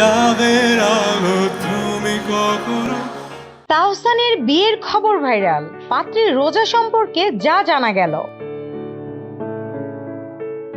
আলো তুমি কখনো তাহসানের বিয়ের খবর ভাইরাল। পাত্রীর রোজা সম্পর্কে যা জানা গেল।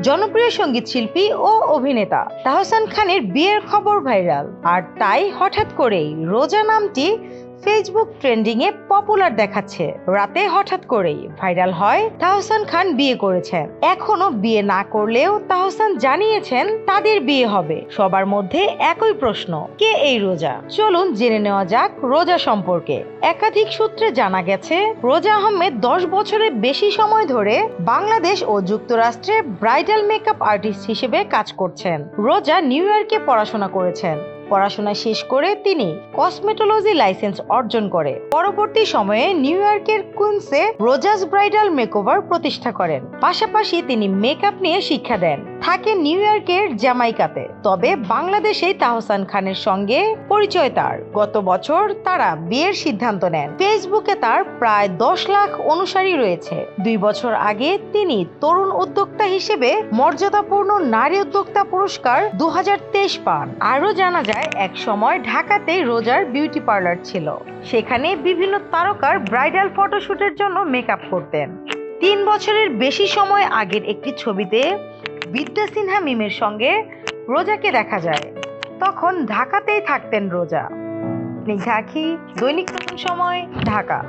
জনপ্রিয় সংগীত শিল্পী ও অভিনেতা তাহসান খানের বিয়ের খবর ভাইরাল। আর তাই হঠাৎ করেই রোজা নামটি ফেসবুক ট্রেন্ডিং এ পপুলার দেখাচ্ছে। রাতে হঠাৎ করেই ভাইরাল হয় তাহসান খান বিয়ে করেছেন এখনও বিয়ে না করলেও তাহসান জানিয়েছেন তাদের বিয়ে হবে। সবার মধ্যে একই প্রশ্ন, কে এই রোজা? চলুন জেনে নেওয়া যাক রোজা সম্পর্কে। একাধিক সূত্রে জানা গেছে, রোজা আহমেদ দশ বছরের বেশি সময় ধরে বাংলাদেশ ও যুক্তরাষ্ট্রে ব্রাইডাল মেকআপ আর্টিস্ট হিসেবে কাজ করছেন। রোজা নিউ ইয়র্কে পড়াশোনা করেছেন। পড়াশোনা শেষ করে তিনি কসমেটোলজি লাইসেন্স অর্জন করে। পরবর্তী সময়ে নিউ ইয়র্কের কুইন্সে রোজাস ব্রাইডাল মেকওভার প্রতিষ্ঠা করেন। পাশাপাশি তিনি মেকআপ নিয়ে শিক্ষা দেন। থাকেন নিউ ইয়র্কের জামাইকাতে তবে বাংলাদেশেই তাহসান খানের সঙ্গে পরিচয় তার। গত বছর তারা বিয়ের সিদ্ধান্ত নেন। ফেসবুকে তার প্রায় দশ লাখ অনুসারী রয়েছে। দুই বছর আগে তিনি তরুণ উদ্যোক্তা হিসেবে মর্যাদাপূর্ণ নারী উদ্যোক্তা পুরস্কার দু হাজার তেইশ পান। আরও জানা যায় এক সময় ঢাকাতেই রোজার বিউটি পার্লার ছিল। সেখানে বিভিন্ন তারকার ব্রাইডাল ফটোশুটের জন্য মেকআপ করতেন। তিন বছরের বেশি সময় আগের একটি ছবিতে বিদ্যা সিনহা মিমের সঙ্গে রোজাকে দেখা যায়। তখন ঢাকাতেই থাকতেন রোজা। নিঘাখি দৈনিক নতুন সময়, ঢাকা।